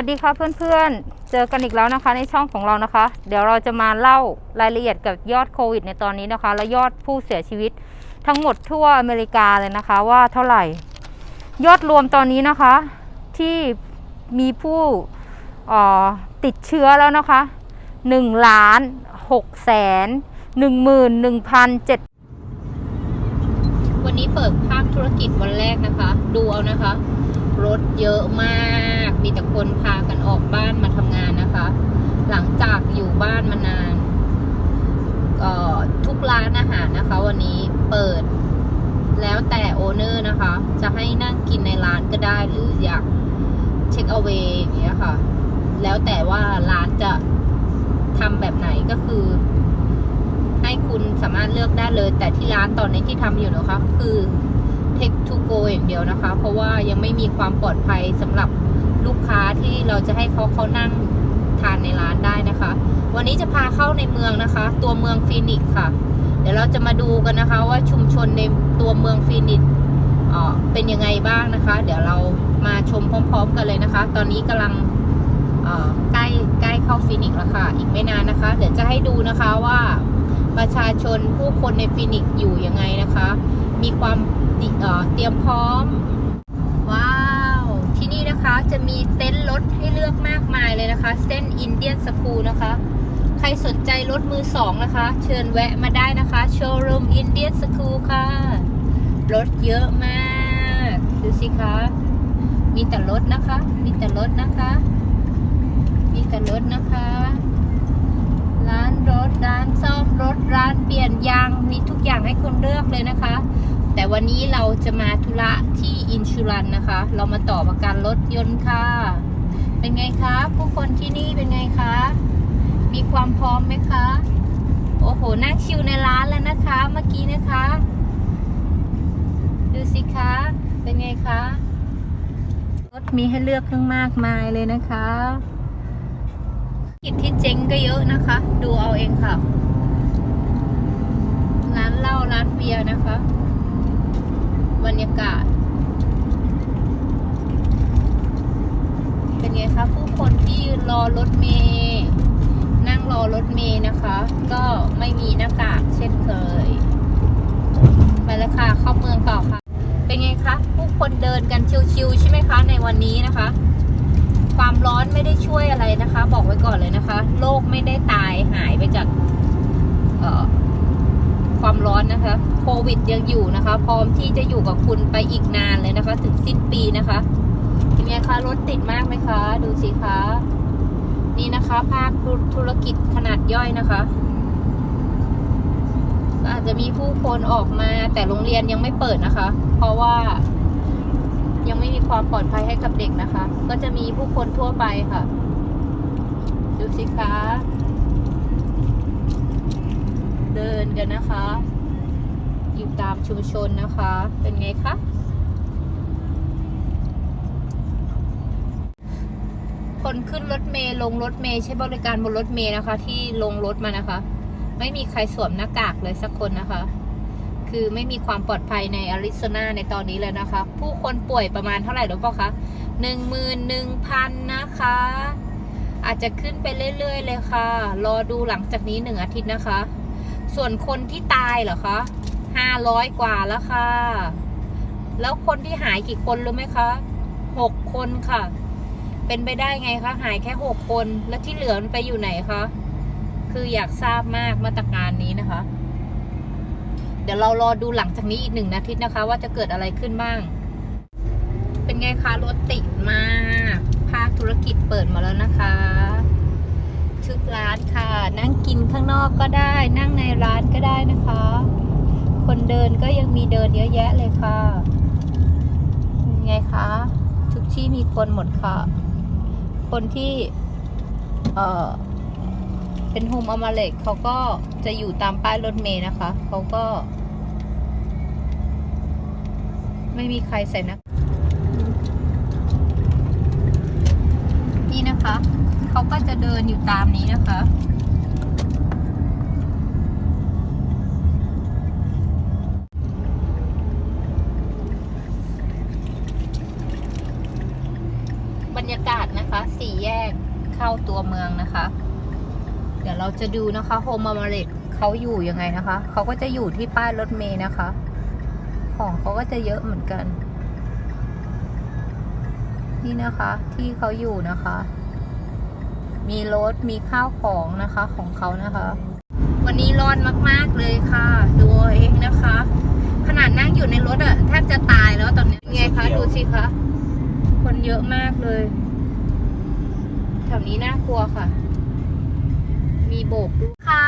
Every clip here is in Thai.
วัสดีค่ะเพื่อนๆ เจอกันอีกแล้วนะคะในช่องของเรานะคะ เดี๋ยวเราจะมาเล่ารายละเอียดกับยอดโควิดในตอนนี้นะคะ และยอดผู้เสียชีวิตทั้งหมดทั่วอเมริกาเลยนะคะว่าเท่าไหร่ ยอดรวมตอนนี้นะคะที่มีผู้ติดเชื้อแล้วนะคะ1ล้าน6แสน1หมื่น1,007วันนี้เปิดภาคธุรกิจวันแรกนะคะ ดูเอานะคะ รถเยอะมาก มีแต่คนพากันออกบ้านมาทำงานนะคะ หลังจากอยู่บ้านมานานทุกร้านอาหารนะคะ วันนี้เปิดแล้วแต่โอเนอร์นะคะ จะให้นั่งกินในร้านก็ได้หรืออยากเช็คเอา a y อย่างเงี้ยค่ะ แล้วแต่ว่าร้านจะทำแบบไหนก็คือ ให้คุณสามารถเลือกได้เลย แต่ที่ร้านตอนนี้ที่ทำอยู่นะคะ คือ Take to go อย่างเดียวนะคะ เพราะว่ายังไม่มีความปลอดภัยสำหรับ ลูกค้าที่เราจะให้เขาเขานั่งทานในร้านได้นะคะ วันนี้จะพาเข้าในเมืองนะคะ ตัวเมืองฟีนิกซ์ค่ะ เดี๋ยวเราจะมาดูกันนะคะ ว่าชุมชนในตัวเมืองฟีนิกซ์เเป็นยังไงบ้างนะคะ เดี๋ยวเรามาชมพร้อม ๆ กันเลยนะคะ ตอนนี้กำลังใกล้ใกล้เข้าฟีนิกซ์แล้วค่ะ อีกไม่นานนะคะ เดี๋ยวจะให้ดูนะคะว่าประชาชนผู้คนในฟีนิกซ์อยู่ยังไงนะคะ มีความเเตรียมพร้อม ว้าว ที่นี่นะคะ จะมีเต็นท์รถให้เลือกมากมายเลยนะคะ เส้นอินเดียนสคูลนะคะ ใครสนใจรถมือสองนะคะ เชิญแวะมาได้นะคะโชว์รูมอินเดียนสคูลค่ะ รถเยอะมาก ดูสิคะ มีแต่รถนะคะ มีแต่รถนะคะ มีแต่รถนะคะ ร้านรถ ร้านซ่อมรถ ร้านเปลี่ยนยาง มีทุกอย่างให้คุณเลือกเลยนะคะ แต่วันนี้เราจะมาธุระที่อินชูรันนะคะ เรามาต่อประกันรถยนต์ค่ะ เป็นไงคะ ผู้คนที่นี่เป็นไงคะ มีความพร้อมไหมคะ โอ้โห นั่งชิวในร้านแล้วนะคะ เมื่อกี้นะคะ ดูสิคะ เป็นไงคะ รถมีให้เลือกเครื่องมากมายเลยนะคะกิจที่เจ๊งก็เยอะนะคะ ดูเอาเองค่ะ ร้านเหล้าร้านเบียร์นะคะ บรรยากาศ เป็นไงคะผู้คนที่ยืนรอรถเมย์นั่งรอรถเมย์นะคะ ก็ไม่มีหน้ากากเช่นเคยไปแล้วค่ะเข้าเมืองต่อค่ะ เป็นไงคะผู้คนเดินกันชิวๆใช่ไหมคะ ในวันนี้นะคะ ความร้อนไม่ได้ช่วยอะไรนะคะ บอกไว้ก่อนเลยนะคะ โลกไม่ได้ตายหายไปจากเอ่อ ความร้อนนะคะ โควิดยังอยู่นะคะ พร้อมที่จะอยู่กับคุณไปอีกนานเลยนะคะ ถึงสิ้นปีนะคะเป็นไงคะรถติดมากไหมคะ ดูสิคะ นี่นะคะ ภาคธุรกิจขนาดย่อยนะคะก็อาจจะมีผู้คนออกมาแต่โรงเรียนยังไม่เปิดนะคะ เพราะว่ายังไม่มีความปลอดภัยให้กับเด็กนะคะ ก็จะมีผู้คนทั่วไปค่ะ ดูสิคะ เดินกันนะคะ อยู่ตามชุมชนนะคะ เป็นไงคะคนขึ้นรถเมล์ลงรถเมล์ใช้บริการบนรถเมล์นะคะ ที่ลงรถมานะคะ ไม่มีใครสวมหน้ากากเลยสักคนนะคะ คือไม่มีความปลอดภัยในอาริโซนาในตอนนี้เลยนะคะ ผู้คนป่วยประมาณเท่าไหร่รู้เปล่าคะหนึ่งหมื่นหนึ่งพันนะคะ อาจจะขึ้นไปเรื่อยๆเลยค่ะ รอดูหลังจากนี้หนึ่งอาทิตย์นะคะ ส่วนคนที่ตายเหรอคะห้าร้อยกว่าแล้วค่ะ แล้วคนที่หายกี่คนรู้ไหมคะหกคนค่ะ เป็นไปได้ไงคะหายแค่หกคน แล้วที่เหลือมันไปอยู่ไหนคะ คืออยากทราบมากมาตรการนี้นะคะ เดี๋ยวเรารอดูหลังจากนี้อีกหนึ่งนาทีนะคะ ว่าจะเกิดอะไรขึ้นบ้าง เป็นไงคะรถติดมาก ภาคธุรกิจเปิดมาแล้วนะคะ นั่งกินข้างนอกก็ได้ นั่งในร้านก็ได้นะคะ คนเดินก็ยังมีเดินเยอะแยะเลยค่ะเป็นไงคะทุกที่มีคนหมดค่ะ คนที่ เอ่อ เป็นโฮมอมาเล็กเขาก็จะอยู่ตามป้ายรถเมย์นะคะ เขาก็ ไม่มีใครใส่นะนี่นะคะ เขาก็จะเดินอยู่ตามนี้นะคะ จะดูนะคะโฮมมาเรตเขาอยู่ยังไงนะคะ เขาก็จะอยู่ที่ป้ายรถเมย์นะคะ ของเขาก็จะเยอะเหมือนกัน นี่นะคะที่เขาอยู่นะคะ มีรถมีข้าวของนะคะของเขานะคะ วันนี้ร้อนมากๆเลยค่ะ ดูเอาเองนะคะ ขนาดนั่งอยู่ในรถอะแทบจะตายแล้วตอนนี้ไงคะดูสิคะคนเยอะมากเลย แถวนี้น่ากลัวค่ะ มีโบกด้วยค่ะ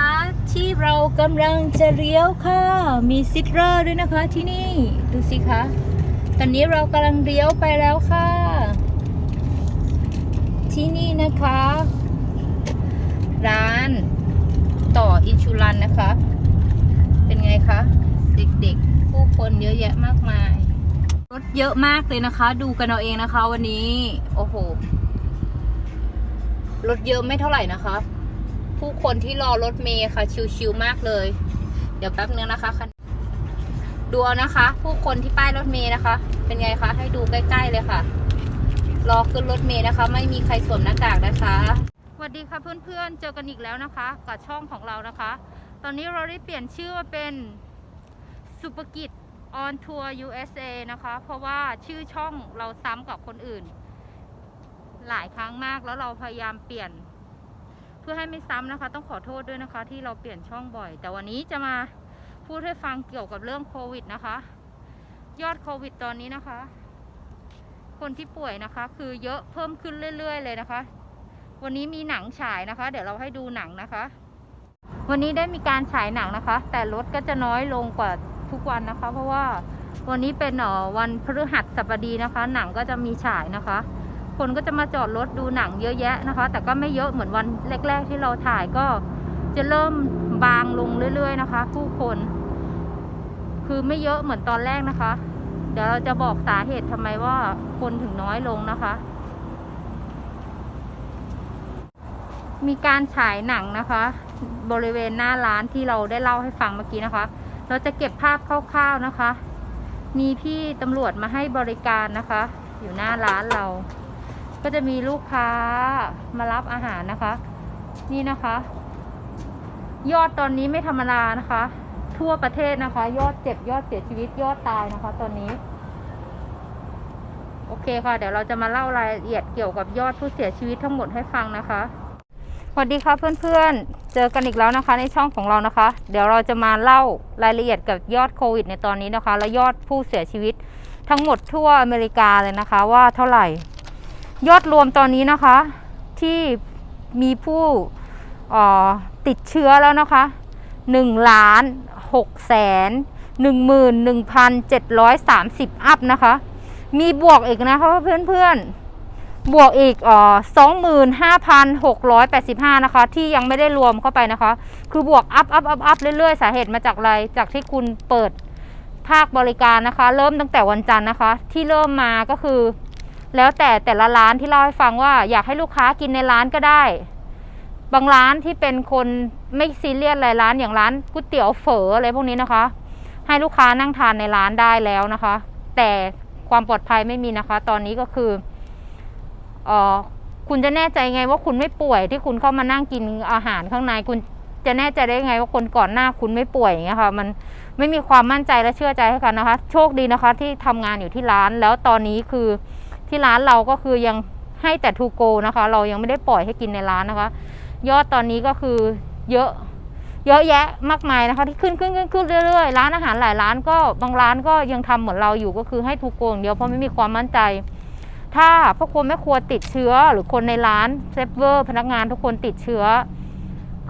ที่เรากำลังจะเลี้ยวค่ะ มีซิตเรอร์ด้วยนะคะที่นี่ ดูสิคะ ตอนนี้เรากำลังเลี้ยวไปแล้วค่ะ ที่นี่นะคะ ร้านต่ออินชูรันนะคะ เป็นไงคะ เด็กๆ ผู้คนเยอะแยะมากมาย รถเยอะมากเลยนะคะ ดูกันเอาเองนะคะวันนี้ โอ้โห รถเยอะไม่เท่าไหร่นะคะ ผู้คนที่รอรถเมย์ค่ะ ชิวๆมากเลย เดี๋ยวแป๊บนึงนะคะคันดูนะคะ ผู้คนที่ป้ายรถเมย์นะคะ เป็นไงคะ ให้ดูใกล้ๆเลยค่ะ รอขึ้นรถเมย์นะคะ ไม่มีใครสวมหน้ากากนะคะสวัสดีค่ะเพื่อนๆ เจอกันอีกแล้วนะคะ กับช่องของเรานะคะ ตอนนี้เราได้เปลี่ยนชื่อว่าเป็นสุภกิจ on tour USA นะคะ เพราะว่าชื่อช่องเราซ้ำกับคนอื่น หลายครั้งมากแล้วเราพยายามเปลี่ยน เพื่อให้ไม่ซ้ำนะคะ ต้องขอโทษด้วยนะคะ ที่เราเปลี่ยนช่องบ่อย แต่วันนี้จะมาพูดให้ฟังเกี่ยวกับเรื่องโควิดนะคะ ยอดโควิดตอนนี้นะคะ คนที่ป่วยนะคะ คือเยอะเพิ่มขึ้นเรื่อย ๆ เลยนะคะ วันนี้มีหนังฉายนะคะ เดี๋ยวเราให้ดูหนังนะคะ วันนี้ได้มีการฉายหนังนะคะ แต่รถก็จะน้อยลงกว่าทุกวันนะคะ เพราะว่าวันนี้เป็นอ่อวันพฤหัสบดีนะคะ หนังก็จะมีฉายนะคะ คนก็จะมาจอดรถดูหนังเยอะแยะนะคะ แต่ก็ไม่เยอะเหมือนวันแรก ๆ ที่เราถ่ายก็จะเริ่มบางลงเรื่อย ๆ นะคะ ผู้คน คือไม่เยอะเหมือนตอนแรกนะคะ เดี๋ยวเราจะบอกสาเหตุทำไมว่าคนถึงน้อยลงนะคะ มีการฉายหนังนะคะ บริเวณหน้าร้านที่เราได้เล่าให้ฟังเมื่อกี้นะคะ เราจะเก็บภาพคร่าวๆนะคะ มีพี่ตำรวจมาให้บริการนะคะ อยู่หน้าร้านเรา ก็จะมีลูกค้ามารับอาหารนะคะ นี่นะคะ ยอดตอนนี้ไม่ธรรมดานะคะ ทั่วประเทศนะคะ ยอดเจ็บยอดเสียชีวิตยอดตายนะคะ ตอนนี้ โอเคค่ะ เดี๋ยวเราจะมาเล่ารายละเอียดเกี่ยวกับยอดผู้เสียชีวิตทั้งหมดให้ฟังนะคะสวัสดีค่ะเพื่อนๆ เจอกันอีกแล้วนะคะ ในช่องของเรานะคะ เดี๋ยวเราจะมาเล่ารายละเอียดกับยอดโควิดในตอนนี้นะคะ และยอดผู้เสียชีวิตทั้งหมดทั่วอเมริกาเลยนะคะ ว่าเท่าไหร่ ยอดรวมตอนนี้นะคะ ที่มีผู้ติดเชื้อแล้วนะคะ1ล้าน6แสน11,730 อัพนะคะ มีบวกอีกนะคะเพื่อนๆ บวกอีกเอ่อ25,685 นะคะ ที่ยังไม่ได้รวมเข้าไปนะคะ คือบวกอัพอัพอัพอัพเรื่อยๆ สาเหตุมาจากอะไร จากที่คุณเปิดภาคบริการนะคะ เริ่มตั้งแต่วันจันทร์นะคะ ที่เริ่มมาก็คือ แล้วแต่แต่ละร้านที่เล่าให้ฟังว่าอยากให้ลูกค้ากินในร้านก็ได้ บางร้านที่เป็นคนไม่ซีเรียสอะไรร้านอย่างร้านก๋วยเตี๋ยวเฝออะไรพวกนี้นะคะ ให้ลูกค้านั่งทานในร้านได้แล้วนะคะ แต่ความปลอดภัยไม่มีนะคะ ตอนนี้ก็คือออคุณจะแน่ใจไงว่าคุณไม่ป่วยที่คุณเข้ามานั่งกินอาหารข้างในคุณจะแน่ใจได้ไงว่าคนก่อนหน้าคุณไม่ป่วยอย่างเงี้ยค่ะ มันไม่มีความมั่นใจและเชื่อใจให้กันนะคะ โชคดีนะคะ ที่ทำงานอยู่ที่ร้านแล้วตอนนี้คือ ที่ร้านเราก็คือยังให้แต่ทูโกนะคะ เรายังไม่ได้ปล่อยให้กินในร้านนะคะ ยอดตอนนี้ก็คือเยอะเยอะแยะมากมายนะคะที่ขึ้นขึ้นขึ้นขึ้นเรื่อยๆร้านอาหารหลายร้านก็บางร้านก็ยังทำเหมือนเราอยู่ก็คือให้ถูกโกงเดียวเพราะไม่มีความมั่นใจ ถ้าพ่อครัวแม่ครัวติดเชื้อหรือคนในร้านเซฟเวอร์พนักงานทุกคนติดเชื้อ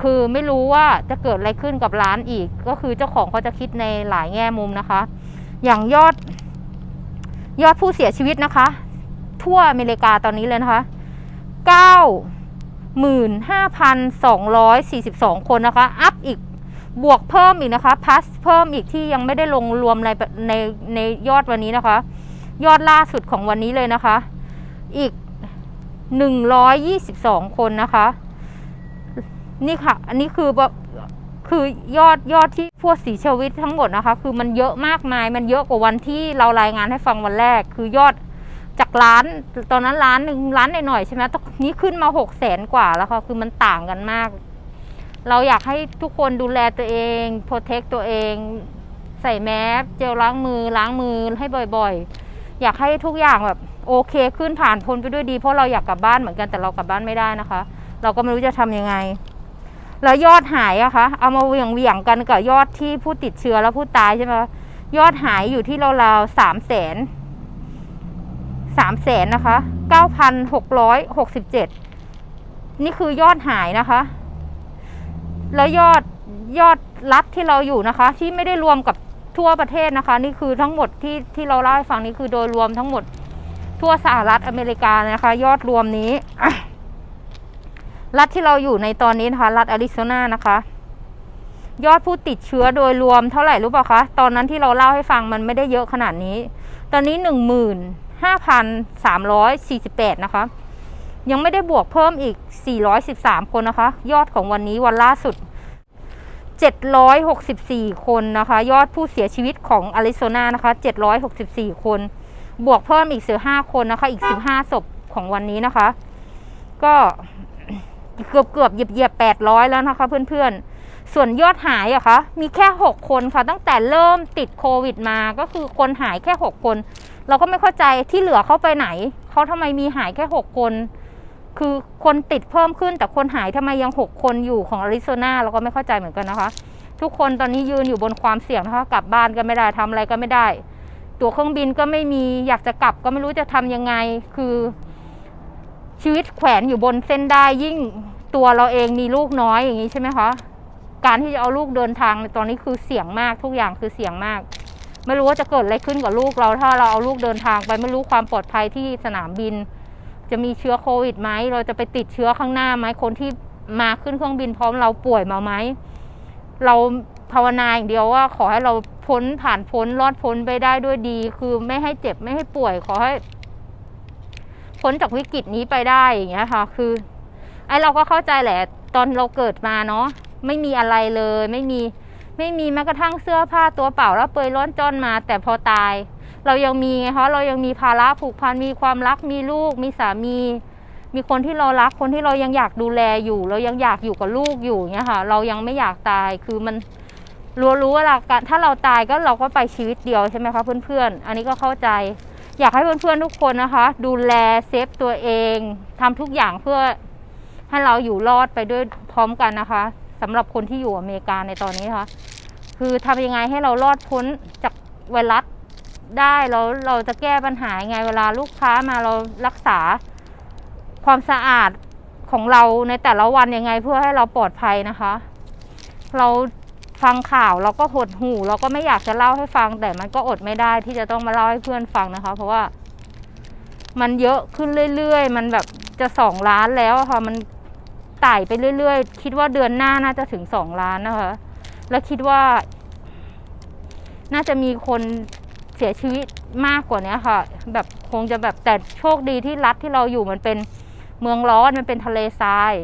คือไม่รู้ว่าจะเกิดอะไรขึ้นกับร้านอีก ก็คือเจ้าของเขาจะคิดในหลายแง่มุมนะคะ อย่างยอดยอดผู้เสียชีวิตนะคะ ทั่วอเมริกาตอนนี้เลยนะคะเก้า15,242คนนะคะ อัพอีกบวกเพิ่มอีกนะคะพัสเพิ่มอีกที่ยังไม่ได้ลงรวมในในในยอดวันนี้นะคะ ยอดล่าสุดของวันนี้เลยนะคะ อีก122คนนะคะ นี่ค่ะ อันนี้คือแบบคือยอดยอดที่พวกสีชีวิตทั้งหมดนะคะ คือมันเยอะมากมาย มันเยอะกว่าวันที่เรารายงานให้ฟังวันแรก คือยอด จากล้านตอนนั้นล้านหนึ่งล้านหน่อยๆใช่ไหมตอนนี้ขึ้นมาหกแสนกว่าแล้วค่ะคือมันต่างกันมาก เราอยากให้ทุกคนดูแลตัวเองโปรเทคตัวเอง ใส่แมสเจลล้างมือล้างมือให้บ่อยๆ อยากให้ทุกอย่างแบบโอเคขึ้นผ่านพ้นไปด้วยดีเพราะเราอยากกลับบ้านเหมือนกันแต่เรากลับบ้านไม่ได้นะคะ เราก็ไม่รู้จะทำยังไง แล้วยอดหายอะคะเอามาเหวี่ยงเวี่ยงๆกันกับยอดที่ผู้ติดเชื้อแล้วผู้ตายใช่ไหมยอดหายอยู่ที่ราวๆสามแสน สามแสนนะคะเก้าพันหกร้อยหกสิบเจ็ดนี่คือยอดหายนะคะ แล้วยอดยอดรัฐที่เราอยู่นะคะ ที่ไม่ได้รวมกับทั่วประเทศนะคะ นี่คือทั้งหมดที่ที่เราเล่าให้ฟังนี่คือโดยรวมทั้งหมดทั่วสหรัฐอเมริกานะคะ ยอดรวมนี้ รัฐที่เราอยู่ในตอนนี้นะคะ รัฐแอริโซนานะคะ ยอดผู้ติดเชื้อโดยรวมเท่าไหร่รู้ป่ะคะ ตอนนั้นที่เราเล่าให้ฟังมันไม่ได้เยอะขนาดนี้ ตอนนี้หนึ่งหมื่น ห้าพันสามร้อยสี่สิบแปดนะคะ ยังไม่ได้บวกเพิ่มอีก 413 คนนะคะ ยอดของวันนี้วันล่าสุด 764 คนนะคะ ยอดผู้เสียชีวิตของอาริโซนานะคะ 764 คน บวกเพิ่มอีก15คนนะคะ อีก 15ศพของวันนี้นะคะ ก็เกือบเกือบเหยียบเหยียบ800 แล้วนะคะ เพื่อนๆส่วนยอดหายอะคะ มีแค่ 6 คนค่ะ ตั้งแต่เริ่มติดโควิดมา ก็คือคนหายแค่ 6 คน เราก็ไม่เข้าใจที่เหลือเขาไปไหน เขาทำไมมีหายแค่6คน คือคนติดเพิ่มขึ้นแต่คนหายทำไมยัง6คนอยู่ของอาริโซนาเราก็ไม่เข้าใจเหมือนกันนะคะ ทุกคนตอนนี้ยืนอยู่บนความเสี่ยงนะคะกลับบ้านก็ไม่ได้ทำอะไรก็ไม่ได้ ตั๋วเครื่องบินก็ไม่มีอยากจะกลับก็ไม่รู้จะทำยังไง คือชีวิตแขวนอยู่บนเส้นได้ยิ่งตัวเราเองมีลูกน้อยอย่างนี้ใช่ไหมคะ การที่จะเอาลูกเดินทางในตอนนี้คือเสี่ยงมากทุกอย่างคือเสี่ยงมาก ไม่รู้ว่าจะเกิดอะไรขึ้นกับลูกเราถ้าเราเอาลูกเดินทางไปไม่รู้ความปลอดภัยที่สนามบิน จะมีเชื้อโควิดไหมเราจะไปติดเชื้อข้างหน้าไหมคนที่มาขึ้นเครื่องบินพร้อมเราป่วยมาไหมเราภาวนาอย่างเดียวว่าขอให้เราพ้นผ่านพ้นรอดพ้นไปได้ด้วยดี คือไม่ให้เจ็บไม่ให้ป่วยขอให้ พ้นจากวิกฤตนี้ไปได้อย่างเงี้ยค่ะ คือ ไอ้เราก็เข้าใจแหละ ตอนเราเกิดมาเนาะไม่มีอะไรเลย ไม่มี ไม่มีแม้กระทั่งเสื้อผ้าตัวเปล่าแล้วเปลือยร้อนจนมา แต่พอตาย เรายังมีไงคะเรายังมีภาระผูกพันมีความรักมีลูก มีสามี มีคนที่เรารักคนที่เรายังอยากดูแลอยู่ เรายังอยากอยู่กับลูกอยู่เงี้ยค่ะ เรายังไม่อยากตายคือมันรู้รู้ว่าถ้าเราตายก็เราก็ไปชีวิตเดียวใช่ไหมคะเพื่อนๆ อันนี้ก็เข้าใจ อยากให้เพื่อนๆทุกคนนะคะ ดูแลเซฟตัวเองทำทุกอย่างเพื่อให้เราอยู่รอดไปด้วยพร้อมกันนะคะสำหรับคนที่อยู่อเมริกาในตอนนี้นะคะ คือทำยังไงให้เรารอดพ้นจากไวรัสได้แล้วเราจะแก้ปัญหายังไงเวลาลูกค้ามาเรารักษาความสะอาดของเราในแต่ละวันยังไงเพื่อให้เราปลอดภัยนะคะ เราฟังข่าวเราก็หดหูเราก็ไม่อยากจะเล่าให้ฟัง แต่มันก็อดไม่ได้ที่จะต้องมาเล่าให้เพื่อนฟังนะคะ เพราะว่ามันเยอะขึ้นเรื่อยๆ มันแบบจะสองล้านแล้วค่ะ มันไต่ไปเรื่อยๆ คิดว่าเดือนหน้าน่าจะถึงสองล้านนะคะ แล้วคิดว่า น่าจะมีคนเสียชีวิตมากกว่านี้ค่ะ แบบคงจะแบบแต่โชคดีที่รัฐที่เราอยู่มันเป็นเมืองร้อนมันเป็นทะเลทราย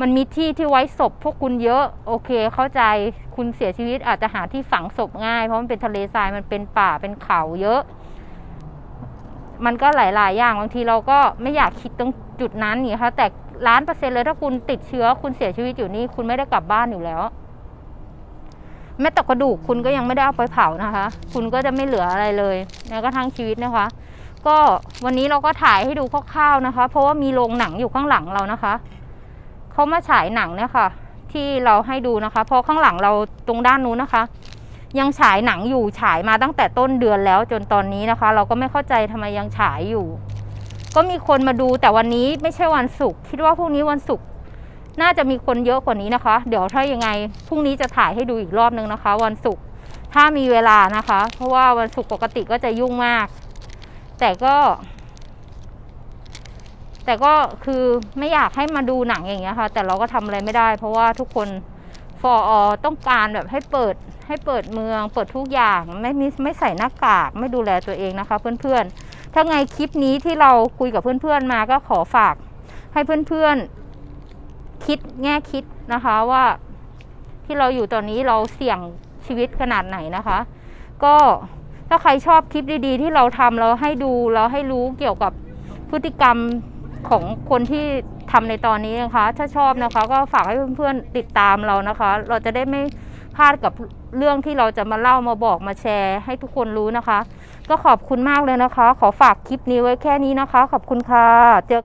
มันมีที่ที่ไว้ศพพวกคุณเยอะ โอเค เข้าใจคุณเสียชีวิตอาจจะหาที่ฝังศพง่าย เพราะมันเป็นทะเลทรายมันเป็นป่าเป็นเขาเยอะ มันก็หลาย ๆ อย่างบางทีเราก็ไม่อยากคิดตรงจุดนั้นนี่ค่ะแต่ล้านเปอร์เซ็นต์เลยถ้าคุณติดเชื้อคุณเสียชีวิตอยู่นี่คุณไม่ได้กลับบ้านอยู่แล้ว แม้แต่กระดูกคุณก็ยังไม่ได้เอาไปเผานะคะ คุณก็จะไม่เหลืออะไรเลยแม้กระทั่งชีวิตนะคะ ก็วันนี้เราก็ถ่ายให้ดูคร่าวๆนะคะ เพราะว่ามีโรงหนังอยู่ข้างหลังเรานะคะเขามาฉายหนังเนี่ยค่ะ ที่เราให้ดูนะคะเพราะข้างหลังเราตรงด้านนู้นนะคะ ยังฉายหนังอยู่ฉายมาตั้งแต่ต้นเดือนแล้วจนตอนนี้นะคะ เราก็ไม่เข้าใจทำไมยังฉายอยู่ ก็มีคนมาดูแต่วันนี้ไม่ใช่วันศุกร์คิดว่าพรุ่งนี้วันศุกร์ น่าจะมีคนเยอะกว่านี้นะคะ เดี๋ยวถ้ายังไงพรุ่งนี้จะถ่ายให้ดูอีกรอบนึงนะคะ วันศุกร์ถ้ามีเวลานะคะ เพราะว่าวันศุกร์ปกติก็จะยุ่งมาก แต่ก็ แต่ก็คือไม่อยากให้มาดูหนังอย่างเงี้ยค่ะ แต่เราก็ทำอะไรไม่ได้ เพราะว่าทุกคนฟออต้องการแบบให้เปิดให้เปิดเมือง เปิดทุกอย่างไม่มีไม่ใส่หน้ากากไม่ดูแลตัวเองนะคะ เพื่อนๆถ้าไงคลิปนี้ที่เราคุยกับเพื่อนๆมาก็ขอฝากให้เพื่อนๆ คิดแง่คิดนะคะว่าที่เราอยู่ตอนนี้เราเสี่ยงชีวิตขนาดไหนนะคะ ก็ถ้าใครชอบคลิปดีๆ ที่เราทำเราให้ดูเราให้รู้เกี่ยวกับพฤติกรรมของคนที่ทำในตอนนี้นะคะ ถ้าชอบนะคะ ก็ฝากให้เพื่อนๆติดตามเรานะคะ เราจะได้ไม่พลาดกับเรื่องที่เราจะมาเล่ามาบอกมาแชร์ให้ทุกคนรู้นะคะ ก็ขอบคุณมากเลยนะคะ ขอฝากคลิปนี้ไว้แค่นี้นะคะ ขอบคุณค่ะเจอ